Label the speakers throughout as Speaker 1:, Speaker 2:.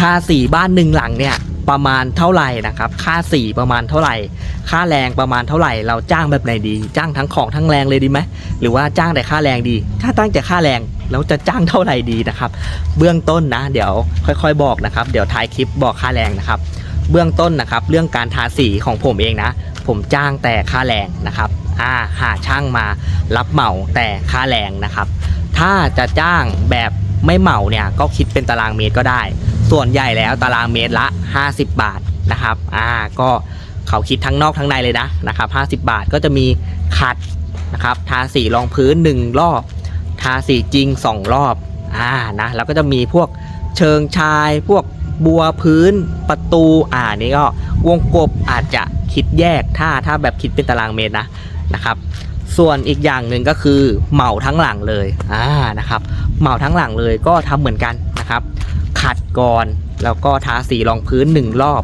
Speaker 1: ค่าสีบ้านหนึ่งหลังเนี่ยประมาณเท่าไหร่นะครับ ค่าสีประมาณเท่าไหร่ ค่าแรงประมาณเท่าไหร่ เราจ้างแบบไหนดี จ้างทั้งของทั้งแรงเลยดีไหมหรือว่าจ้างแต่ค่าแรงดี ถ้าตั้งแต่ค่าแรงแล้วจะจ้างเท่าไหร่ดีนะครับ เบื้องต้นนะ เดี๋ยวค่อย ๆ บอกนะครับ เดี๋ยวท้ายคลิปบอกค่าแรงนะครับ เบื้องต้นนะครับเรื่องการทาสีของผมเองนะ ผมจ้างแต่ค่าแรงนะครับอ่าหาช่างมารับเหมาแต่ค่าแรงนะครับ ถ้าจะจ้างแบบไม่เหมาเนี่ยก็คิดเป็นตารางเมตรก็ได้ ส่วนใหญ่แล้วตารางเมตรละ 50 บาทนะครับ อ่า ก็เขาคิดทั้งนอกทั้งในเลยนะนะครับ 50 บาทก็จะมีขัดนะครับ ทาสีรองพื้น 1 รอบ ทาสีจริง 2 รอบ อ่า นะ แล้วก็จะมีพวกเชิงชาย พวกบัวพื้น ประตู อ่า นี่ก็วงกบอาจจะคิดแยก ถ้า ถ้าแบบคิดเป็นตารางเมตรนะ นะครับส่วนอีกอย่างหนึ่งก็คือเหมาทั้งหลังเลยอ่านะครับเหมาทั้งหลังเลยก็ทำเหมือนกันนะครับ ขัดก่อน แล้วก็ทาสีรองพื้น 1 รอบ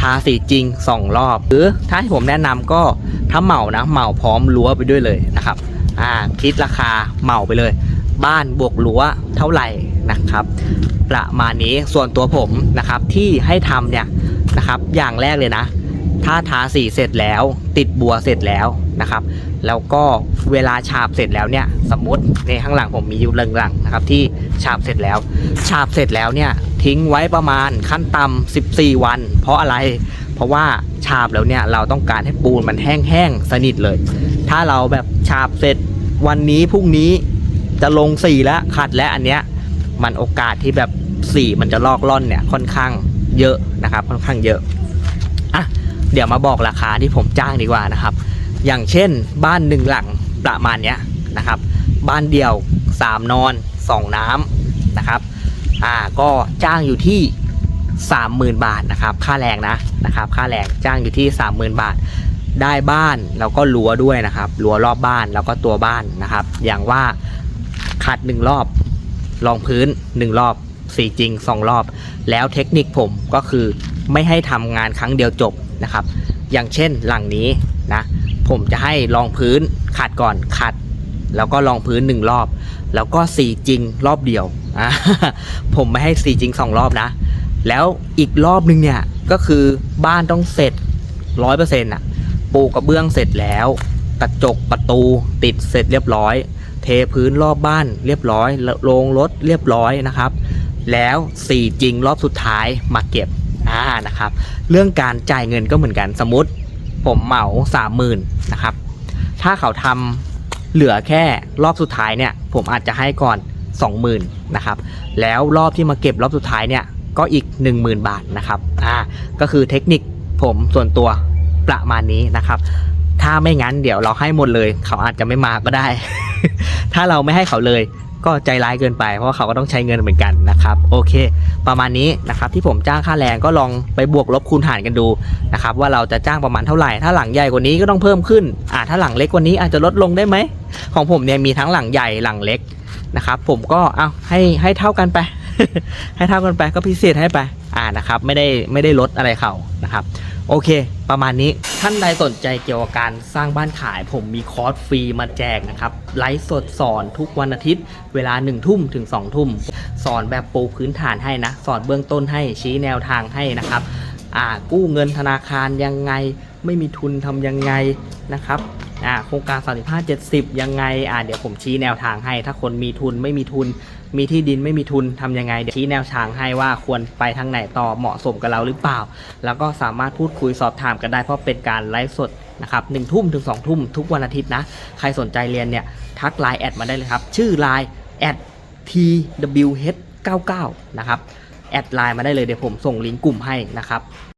Speaker 1: ทาสีจริง 2 รอบ หรือถ้าให้ผมแนะนำก็ถ้าเหมานะเหมาพร้อมรั้วไปด้วยเลยนะครับ อ่าคิดราคาเหมาไปเลย บ้านบวกรั้วเท่าไหร่นะครับประมาณนี้ส่วนตัวผมนะครับที่ให้ทำเนี่ยนะครับอย่างแรกเลยนะ ถ้าทาสีเสร็จแล้ว ติดบัวเสร็จแล้วนะครับ แล้วก็เวลาฉาบเสร็จแล้วเนี่ยสมมติในข้างหลังผมมีอยู่เรื่องหลังนะครับที่ฉาบเสร็จแล้ว ฉาบเสร็จแล้วเนี่ยทิ้งไว้ประมาณขั้นต่ำ14 วัน เพราะอะไรเพราะว่าฉาบแล้วเนี่ยเราต้องการให้ปูนมันแห้งๆสนิทเลย ถ้าเราแบบฉาบเสร็จวันนี้พรุ่งนี้จะลงสีแล้วขัดแล้วอันเนี้ยมันโอกาสที่แบบสีมันจะลอกล่อนเนี่ยค่อนข้างเยอะนะครับค่อนข้างเยอะ เดี๋ยวมาบอกราคาที่ผมจ้างดีกว่านะครับ อย่างเช่น บ้านหนึ่งหลังประมาณเนี้ยนะครับ บ้านเดี่ยว 3 นอน 2 น้ำนะครับอ่าก็จ้างอยู่ที่ 30,000 บาทนะครับค่าแรงนะนะครับ ค่าแรงจ้างอยู่ที่ 30,000 บาท ได้บ้านแล้วก็รั้วด้วยนะครับรั้วรอบบ้านแล้วก็ตัวบ้านนะครับ อย่างว่าขัดหนึ่งรอบรองพื้นหนึ่งรอบสีจริงสองรอบ แล้วเทคนิคผมก็คือไม่ให้ทำงานครั้งเดียวจบ นะครับ อย่างเช่นหลังนี้นะผมจะให้รองพื้นขัดก่อนขัด แล้วก็รองพื้นหนึ่งรอบ แล้วก็สีจริงรอบเดียวผมไม่ให้สีจริงสองรอบนะ แล้วอีกรอบนึงเนี่ยก็คือบ้านต้องเสร็จร้อยเปอร์เซ็นต์อะปูกระเบื้องเสร็จแล้วกระจกประตูติดเสร็จเรียบร้อย เทพื้นรอบบ้านเรียบร้อยโรงรถเรียบร้อยนะครับ แล้วสีจริงรอบสุดท้ายมาเก็บานะครับ เรื่องการจ่ายเงินก็เหมือนกันสมมติ ผมเหมาสามหมื่นนะครับ ถ้าเขาทำเหลือแค่รอบสุดท้ายเนี่ย ผมอาจจะให้ก่อน 20,000นะครับ แล้วรอบที่มาเก็บรอบสุดท้ายเนี่ยก็อีก 10,000 บาทนะครับ อ่า ก็คือเทคนิคผมส่วนตัวประมาณนี้นะครับ ถ้าไม่งั้นเดี๋ยวเราให้หมดเลย เขาอาจจะไม่มาก็ได้ ถ้าเราไม่ให้เขาเลย ก็ใจร้ายเกินไป เพราะเขาก็ต้องใช้เงินเหมือนกันนะครับโอเค ประมาณนี้นะครับที่ผมจ้างค่าแรงก็ลองไปบวกลบคูณหารกันดูนะครับว่าเราจะจ้างประมาณเท่าไหร่ ถ้าหลังใหญ่กว่านี้ก็ต้องเพิ่มขึ้นอ่าถ้าหลังเล็กกว่านี้อาจจะลดลงได้ไหมของผมเนี่ยมีทั้งหลังใหญ่หลังเล็กนะครับผมก็เอาให้ให้เท่ากันไป ให้เท่ากันไปก็พิเศษให้ไป อ่านะครับไม่ได้ไม่ได้ลดอะไรเขานะครับโอเค ประมาณนี้ท่านใดสนใจเกี่ยวกับการสร้างบ้านขาย ผมมีคอร์สฟรีมาแจกนะครับไลฟ์สดสอนทุกวันอาทิตย์ เวลา1นึ่ทุ่มถึง2องทุ่มสอนแบบปูพื้นฐานให้นะ สอนเบื้องต้นให้ชี้แนวทางให้นะครับอ่ากู้เงินธนาคารยังไง ไม่มีทุนทำยังไงนะครับ อ่าโครงการ 35 70 ยังไงอ่าเดี๋ยวผมชี้แนวทางให้ ถ้าคนมีทุนไม่มีทุน มีที่ดินไม่มีทุนทำยังไงเดี๋ยวชี้แนวทางให้ว่าควรไปทางไหนต่อเหมาะสมกับเราหรือเปล่า แล้วก็สามารถพูดคุยสอบถามกันได้เพราะเป็นการไลฟ์สดนะครับหนึ่งทุ่มถึงสองทุ่มทุกวันอาทิตย์นะ ใครสนใจเรียนเนี่ยทักไลน์แอดมาได้เลยครับ ชื่อไลน์แอด twh99 นะครับ แอดไลน์มาได้เลยเดี๋ยวผมส่งลิงก์กลุ่มให้นะครับ